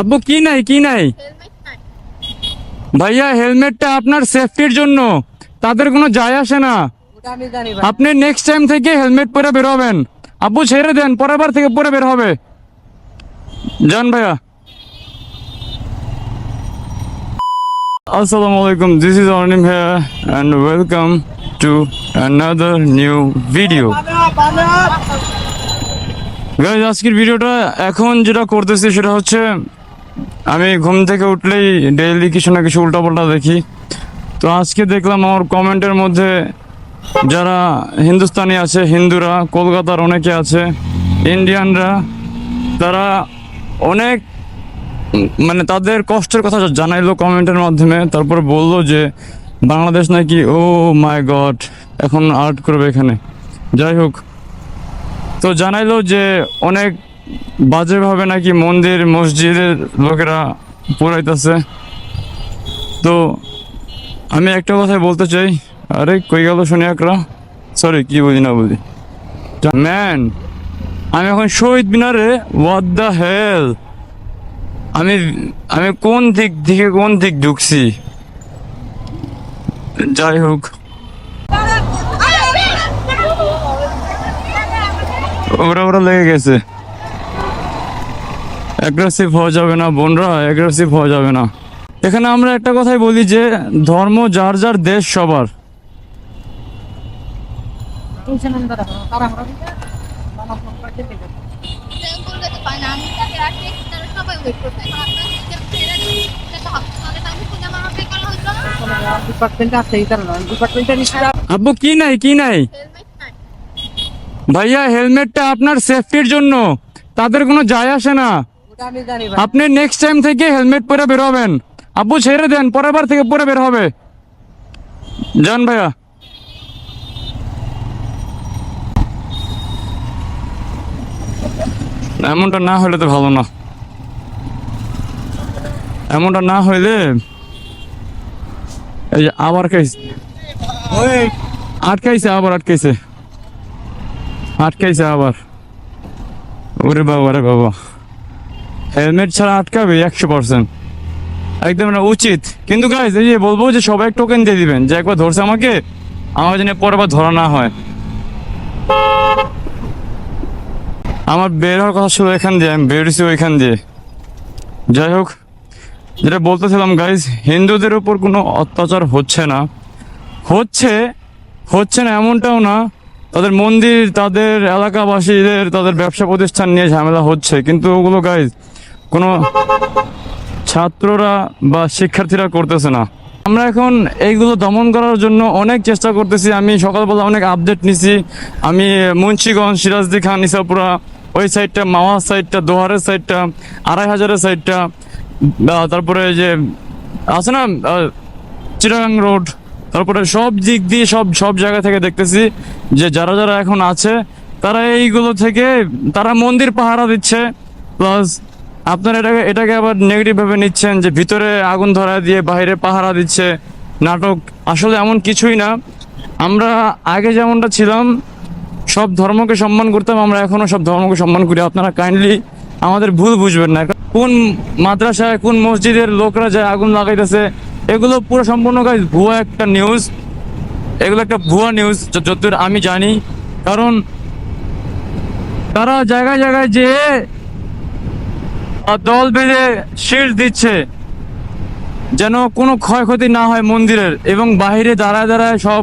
আব্বু, কি নাই কি নাই? ভাইয়া, হেলমেটটা আপনার সেফটির জন্য। তাদের কোনো যায় আসে না। আপনি নেক্সট টাইম থেকে হেলমেট পরে বের হবেন। আব্বু, ছেড়ে দেন পরের বার থেকে পরে বের হবে। যান ভাইয়া। আসসালামু আলাইকুম this is Arnim here and welcome to another new video guys আজকের ভিডিওটা এখন যেটা করতেছি সেটা হচ্ছে আমি ঘুম থেকে উঠলেই ডেইলি কিছু না কিছু উল্টাপাল্টা দেখি। তো আজকে দেখলাম আমার কমেন্টের মধ্যে যারা হিন্দুস্তানি আছে, হিন্দুরা, কলকাতার অনেকে আছে, ইন্ডিয়ানরা, তারা অনেক মানে তাদের কষ্টের কথা জানাইলো কমেন্টের মাধ্যমে, তারপর বলল যে বাংলাদেশ নাকি, ও মাই গড এখন আর্ট করবে এখানে। যাই হোক, তো জানাইলো যে অনেক বাজেভাবে নাকি মন্দির, মসজিদের লোকেরা পুরাইতেছে? তো আমি একটা কথাই বলতে চাই। আরে, কই গেল শুনিয়াকরা সরি কি বুঝি না বুঝি। ম্যান, আমি এখন শহীদ মিনারে হোয়াট দ্য হেল আমি আমি কোন দিক থেকে কোন দিক ঢুকছি? যাই হোক। ওরা ওরা লেগে গেছে। অ্যাগ্রেসিভ হওয়া যাবে না, বোনরা অ্যাগ্রেসিভ হওয়া যাবে না। এখানে আমরা একটা কথাই বলি যে, ধর্ম যার যার দেশ সবার। আব্বু, কি নাই কি নাই? ভাইয়া হেলমেটটা আপনার সেফটির জন্য। তাদের কোনো যায় আসে না। আপনি নেক্সট টাইম থেকে হেলমেট পরে বের হবেন। আব্বু ছেড়ে দেন পরের বার থেকে পরে বের হবে। যান ভাইয়া। এমনটা না হলে তো ভালো না। এমনটা না হইলে এই যে আবার খাইছে। আটকাইছে আবার আটকাইছে। আটকাইছে আবার। ওরে বাবা ওরে বাবা। হেলমেট ছাড়া আটকাবে একশো পার্সেন্ট একদম না, উচিত। কিন্তু গাইজ এই যে বলব যে সবাই টোকেন দিয়ে দিবেন। যে একবার ধরছে আমাকে, আমার জন্য পরের বার ধরা না হয়। আমার বের হওয়ার কথা ছিল এখান দিয়ে, আমি বেরোছি ওইখান দিয়ে। যাই হোক, যেটা বলতেছিলাম গাইজ হিন্দুদের উপর কোনো অত্যাচার হচ্ছে না। হচ্ছে হচ্ছে না এমনটাও না। তাদের মন্দির, তাদের এলাকাবাসীদের, তাদের ব্যবসা প্রতিষ্ঠান নিয়ে ঝামেলা হচ্ছে। কিন্তু ওগুলো গাইজ কোনো ছাত্ররা বা শিক্ষার্থীরা করতেছে না। আমরা এখন এইগুলো দমন করার জন্য অনেক চেষ্টা করতেছি। আমি সকালবেলা অনেক আপডেট নিছি। আমি মুন্সিগঞ্জ, সিরাজদি খান ইসাপুরা ওই সাইডটা মাওয়া সাইডটা দোহারের সাইডটা আড়াই হাজারের সাইডটা তারপরে যে আছে না চিরাং রোড, তারপরে সব দিক দিয়ে সব সব জায়গা থেকে দেখতেছি যে যারা যারা এখন আছে, তারা এইগুলো থেকে, তারা মন্দির পাহারা দিচ্ছে প্লাস আপনারা এটাকে এটাকে আবার নেগেটিভ ভাবে নিচ্ছেন যে ভিতরে আগুন ধরা দিয়ে বাইরে পাহারা দিচ্ছে, নাটক। আসলে এমন কিছুই না। আমরা আগে যেমনটা ছিলাম, সব ধর্মকে সম্মান করতাম, আমরা এখনও সব ধর্মকে সম্মান করি। আপনারা কাইন্ডলি আমাদের ভুল বুঝবেন না। কোন মাদ্রাসায়, কোন মসজিদের লোকরা যায় আগুন লাগাইতেছে, এগুলো পুরো সম্পূর্ণ কাজ ভুয়া একটা নিউজ এগুলো একটা ভুয়া নিউজ যতদূর আমি জানি। কারণ তারা জায়গায় জায়গায় যে দল বেঁধে শীষ দিচ্ছে, যেন কোনো ক্ষয়ক্ষতি না হয় মন্দিরের এবং বাইরে দাঁড়ায় দাঁড়ায় সব।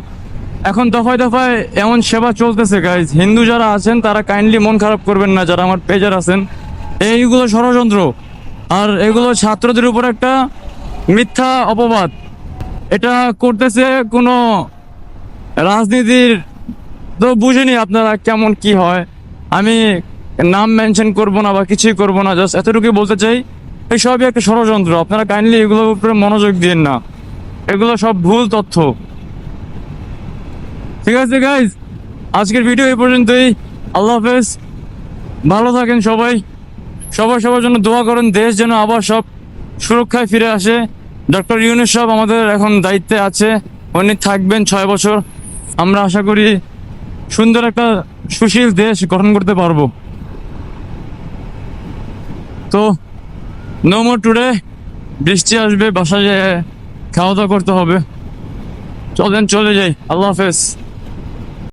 এখন দফায় দফায় এমন সেবা চলতেছে গাইজ হিন্দু যারা আছেন, তারা কাইন্ডলি মন খারাপ করবেন না, যারা আমার পেজার আছেন। এইগুলো ষড়যন্ত্র, আর এগুলো ছাত্রদের উপর একটা মিথ্যা অপবাদ। এটা করতেছে কোনো রাজনীতির, তো বুঝিনি আপনারা কেমন কি হয়। আমি নাম মেনশন করব না বা কিছুই করব না জাস্ট এতটুকুই বলতে চাই, এই সবই একটা ষড়যন্ত্র। আপনারা কাইন্ডলি এগুলোর উপরে মনোযোগ দিন না। এগুলো সব ভুল তথ্য। ঠিক আছে গাইজ আজকের ভিডিও এই পর্যন্তই। আল্লাহ হাফেজ। ভালো থাকেন সবাই। সবাই সবার জন্য দোয়া করেন, দেশ যেন আবার সব সুরক্ষায় ফিরে আসে। ডক্টর ইউনুস সাহেব আমাদের এখন দায়িত্বে আছে। উনি থাকবেন ছয় বছর। আমরা আশা করি সুন্দর একটা সুশীল দেশ গঠন করতে পারব। তো নো মোর টুডে বৃষ্টি আসবে, বাসায় খাওয়া দাওয়া করতে হবে। চলেন, চলে যাই। আল্লাহ হাফেজ।